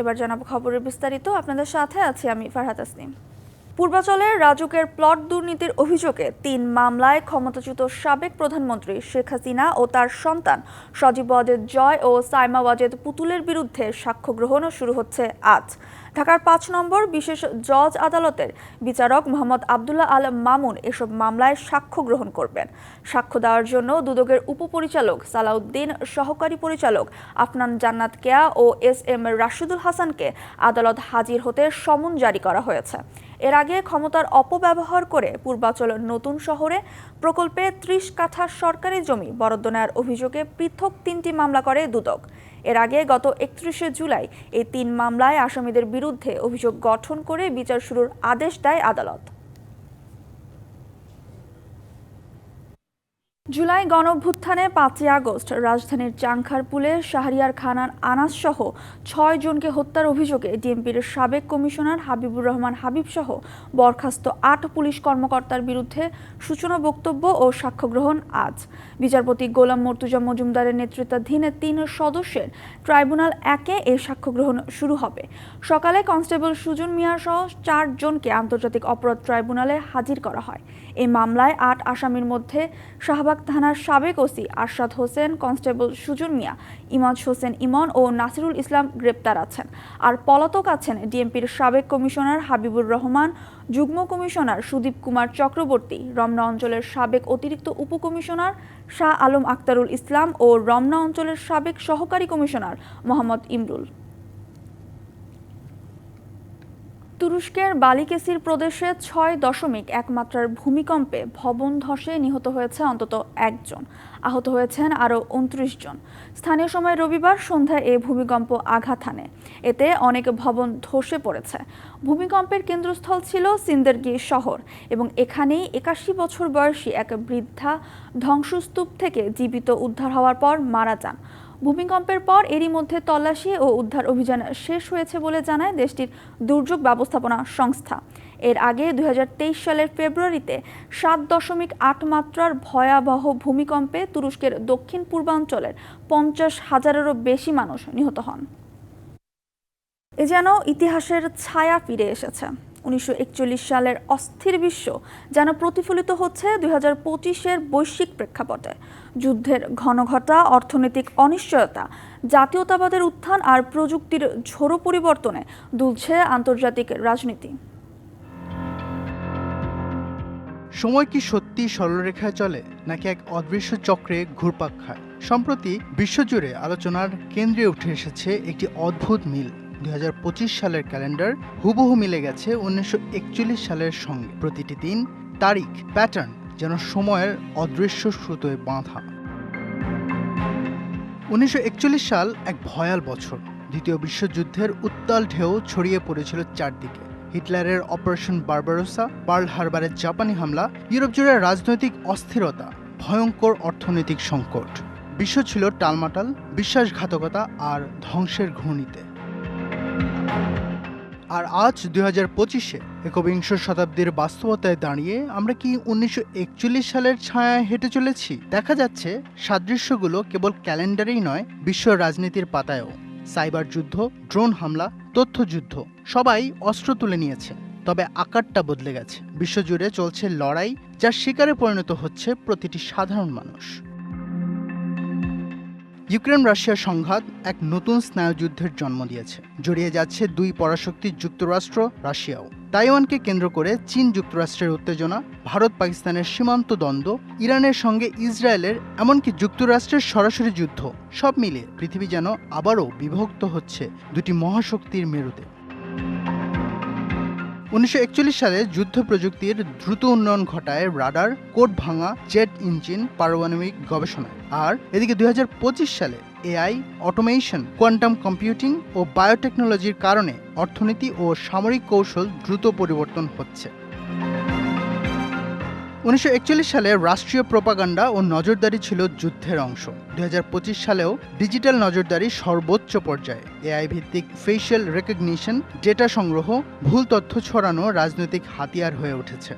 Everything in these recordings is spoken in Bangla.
এবার জানাব খবরের বিস্তারিত। আপনাদের সাথে আছি আমি ফারহাত আসনিম পূর্বাচলের রাজুকের প্লট দুর্নীতির অভিযোগে তিন মামলায় ক্ষমতাচ্যুত সাবেক প্রধানমন্ত্রী শেখ হাসিনা ও তার সন্তান সজীব ওয়াজেদ জয় ও সাইমা ওয়াজেদ পুতুলের বিরুদ্ধে সাক্ষ্য গ্রহণও শুরু হচ্ছে আজ। ঢাকার পাঁচ নম্বর বিশেষ জজ আদালতের বিচারক মোহাম্মদ আবদুল্লাহ আল মামুন এসব মামলায় সাক্ষ্য গ্রহণ করবেন। সাক্ষ্য দেওয়ার জন্য দুদকের উপপরিচালক সালাউদ্দিন, সহকারী পরিচালক আফনান জান্নাত কেয়া ও এস এম রাশিদুল হাসানকে আদালত হাজির হতে সমন জারি করা হয়েছে। এর আগে ক্ষমতার অপব্যবহার করে পূর্বাচল নতুন শহরে প্রকল্পে ত্রিশ কাঠা সরকারি জমি বরাদ্দ নেওয়ার অভিযোগে পৃথক তিনটি মামলা করে দুদক। এর আগে গত একত্রিশে জুলাই এই তিন মামলায় আসামিদের বিরুদ্ধে অভিযোগ গঠন করে বিচার শুরুর আদেশ দেয় আদালত। জুলাই গণভ্যুত্থানে পাঁচই আগস্ট রাজধানীর চাংখারপুলে শাহরিয়ার খানার আনাস সহ ছয় জনকে হত্যার অভিযোগে ডিএমপির সাবেক কমিশনার হাবিবুর রহমান হাবিব সহ বরখাস্ত আট পুলিশ কর্মকর্তার বিরুদ্ধে সূচনা বক্তব্য ও সাক্ষ্য গ্রহণ আজ। বিচারপতি গোলাম মর্তুজা মজুমদারের নেতৃত্বাধীন তিন সদস্যের ট্রাইব্যুনাল একে এ সাক্ষ্য গ্রহণ শুরু হবে। সকালে কনস্টেবল সুজন মিয়া সহ চারজনকে আন্তর্জাতিক অপরাধ ট্রাইব্যুনালে হাজির করা হয়। এই মামলায় আট আসামির মধ্যে শাহবাগ থানার সাবেক ওসি আরশাদ হোসেন, কনস্টেবল সুজন মিয়া, ইমাজ হোসেন ইমন ও নাসিরুল ইসলাম গ্রেপ্তার আছেন। আর পলাতক আছেন ডিএমপির সাবেক কমিশনার হাবিবুর রহমান, যুগ্ম কমিশনার সুদীপ কুমার চক্রবর্তী, রমনা অঞ্চলের সাবেক অতিরিক্ত উপকমিশনার শাহ আলম আক্তারুল ইসলাম ও রমনা অঞ্চলের সাবেক সহকারী কমিশনার মোহাম্মদ ইমরুল। তুরস্কের বালিকেসির প্রদেশে ছয় দশমিক এক মাত্রার ভূমিকম্পে ভবন ধসে নিহত হয়েছে অন্তত একজন। আহত হয়েছেন আরও উনত্রিশ জন। স্থানীয় সময় রবিবার সন্ধ্যায় এ ভূমিকম্প আঘাত হানে। এতে অনেক ভবন ধসে পড়েছে। ভূমিকম্পের কেন্দ্রস্থল ছিল সিন্দেরগি শহর এবং এখানেই একাশি বছর বয়সী এক বৃদ্ধা ধ্বংসস্তূপ থেকে জীবিত উদ্ধার হওয়ার পর মারা যান। ভূমিকম্পের পর এরই মধ্যে তল্লাশি ও উদ্ধার অভিযান শেষ হয়েছে বলে জানায় দেশটির দুর্যোগ ব্যবস্থাপনা সংস্থা। এর আগে দুই হাজার তেইশ সালের ফেব্রুয়ারিতে সাত দশমিক আট মাত্রার ভয়াবহ ভূমিকম্পে তুরস্কের দক্ষিণ পূর্বাঞ্চলের পঞ্চাশ হাজারেরও বেশি মানুষ নিহত হন। এ যেন ইতিহাসের ছায়া ফিরে এসেছে। উনিশশো একচল্লিশ সালের অস্থির বিশ্ব যেন প্রতিফলিত হচ্ছে দুই হাজার পঁচিশের বৈশ্বিক প্রেক্ষাপটে। যুদ্ধের ঘনঘটা, অর্থনৈতিক অনিশ্চয়তা, জাতীয়তাবাদের উত্থান আর প্রযুক্তির ঝোড়ো পরিবর্তনে দুলছে আন্তর্জাতিক রাজনীতি। সময় কি সত্যি সরলরেখায় চলে, নাকি এক অদৃশ্য চক্রে ঘুরপাক খায়? সম্প্রতি বিশ্বজুড়ে আলোচনার কেন্দ্রে উঠে এসেছে একটি অদ্ভুত মিল। দুই হাজার পঁচিশ সালের ক্যালেন্ডার হুবহু মিলে গেছে উনিশশো একচল্লিশ সালের সঙ্গে। প্রতিটি দিন, তারিখ প্যাটার্ন যেন সময়ের অদৃশ্য সুতোয় বাঁধা। উনিশশো একচল্লিশ সাল এক ভয়াল বছর। দ্বিতীয় বিশ্বযুদ্ধের উত্তাল ঢেউ ছড়িয়ে পড়েছিল চারদিকে। হিটলারের অপারেশন বারবারোসা, পার্ল হারবারের জাপানি হামলা, ইউরোপ জুড়ে রাজনৈতিক অস্থিরতা, ভয়ঙ্কর অর্থনৈতিক সংকট। বিশ্ব ছিল টালমাটাল, বিশ্বাসঘাতকতা আর ধ্বংসের ঘূর্ণিতে। আর আজ দুই হাজার পঁচিশে একবিংশ শতাব্দীর বাস্তবতায় দাঁড়িয়ে আমরা কি উনিশশো একচল্লিশ সালের ছায়ায় হেঁটে চলেছি? দেখা যাচ্ছে সাদৃশ্যগুলো কেবল ক্যালেন্ডারেই নয়, বিশ্ব রাজনীতির পাতায়ও। সাইবার যুদ্ধ, ড্রোন হামলা, তথ্যযুদ্ধ, সবাই অস্ত্র তুলে নিয়েছে। তবে আকারটা বদলে গেছে। বিশ্বজুড়ে চলছে লড়াই, যার শিকারে পরিণত হচ্ছে প্রতিটি সাধারণ মানুষ। ইউক্রেন রাশিয়ার সংঘাত এক নতুন স্নায়ুযুদ্ধের জন্ম দিয়েছে। জড়িয়ে যাচ্ছে দুই পরাশক্তি যুক্তরাষ্ট্র, রাশিয়াও। তাইওয়ানকে কেন্দ্র করে চীন যুক্তরাষ্ট্রের উত্তেজনা, ভারত পাকিস্তানের সীমান্ত দ্বন্দ্ব, ইরানের সঙ্গে ইসরায়েলের এমনকি যুক্তরাষ্ট্রের সরাসরি যুদ্ধ, সব মিলে পৃথিবী যেন আবারও বিভক্ত হচ্ছে দুটি মহাশক্তির মেরুতে। উনিশশো একচল্লিশ সালে যুদ্ধ প্রযুক্তির দ্রুত উন্নয়ন ঘটায় রাডার, কোড ভাঙা, জেট ইঞ্জিন, পারমাণবিক গবেষণা। আর এদিকে দুই হাজার পঁচিশ সালে এআই, অটোমেশন, কোয়ান্টাম কম্পিউটিং ও বায়োটেকনোলজির কারণে অর্থনীতি ও সামরিক কৌশল দ্রুত পরিবর্তন হচ্ছে। উনিশশো একচল্লিশ সালে রাষ্ট্রীয় প্রপাগান্ডা ও নজরদারি ছিল যুদ্ধের অংশ। দু হাজার পঁচিশ সালেও ডিজিটাল নজরদারি সর্বোচ্চ পর্যায়ে। এআই ভিত্তিক ফেশিয়াল রেকগনিশন ডেটা সংগ্রহ, ভুল তথ্য ছড়ানো রাজনৈতিক হাতিয়ার হয়ে উঠেছে।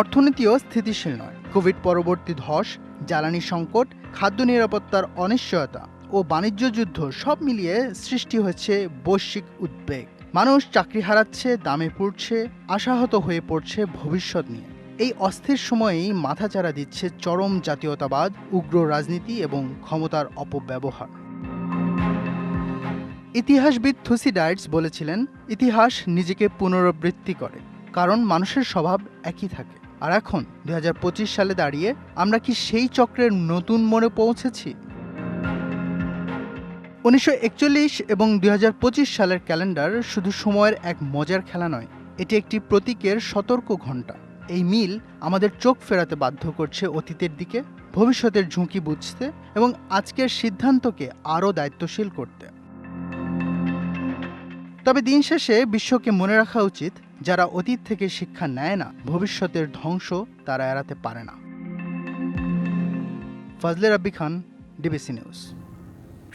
অর্থনীতিও স্থিতিশীল নয়। কোভিড পরবর্তী ধস, জ্বালানি সংকট, খাদ্য নিরাপত্তার অনিশ্চয়তা ও বাণিজ্য যুদ্ধ সব মিলিয়ে সৃষ্টি হয়েছে বৈশ্বিক উদ্বেগ। মানুষ চাকরি হারাচ্ছে, দামে পড়ছে, আশাহত হয়ে পড়ছে ভবিষ্যৎ নিয়ে। এই অস্থির সময়েই মাথাচাড়া দিচ্ছে চরম জাতীয়তাবাদ, উগ্র রাজনীতি এবং ক্ষমতার অপব্যবহার। ইতিহাসবিদ থুসি থুসিডাইটস বলেছিলেন, ইতিহাস নিজেকে পুনরাবৃত্তি করে, কারণ মানুষের স্বভাব একই থাকে। আর এখন দু হাজার পঁচিশ সালে দাঁড়িয়ে আমরা কি সেই চক্রের নতুন মোড়ে পৌঁছেছি? উনিশশো একচল্লিশ এবং দুই হাজার পঁচিশ সালের ক্যালেন্ডার শুধু সময়ের এক মজার খেলা নয়, এটি একটি প্রতীকের সতর্ক ঘণ্টা। এই মিল আমাদের চোখ ফেরাতে বাধ্য করছে অতীতের দিকে, ভবিষ্যতের ঝুঁকি বুঝতে এবং আজকের সিদ্ধান্তকে আরও দায়িত্বশীল করতে। তবে দিন শেষে বিশ্বকে মনে রাখা উচিত, যারা অতীত থেকে শিক্ষা নেয় না, ভবিষ্যতের ধ্বংস তারা এড়াতে পারে না। Fazle Rabbi Khan, DBC news.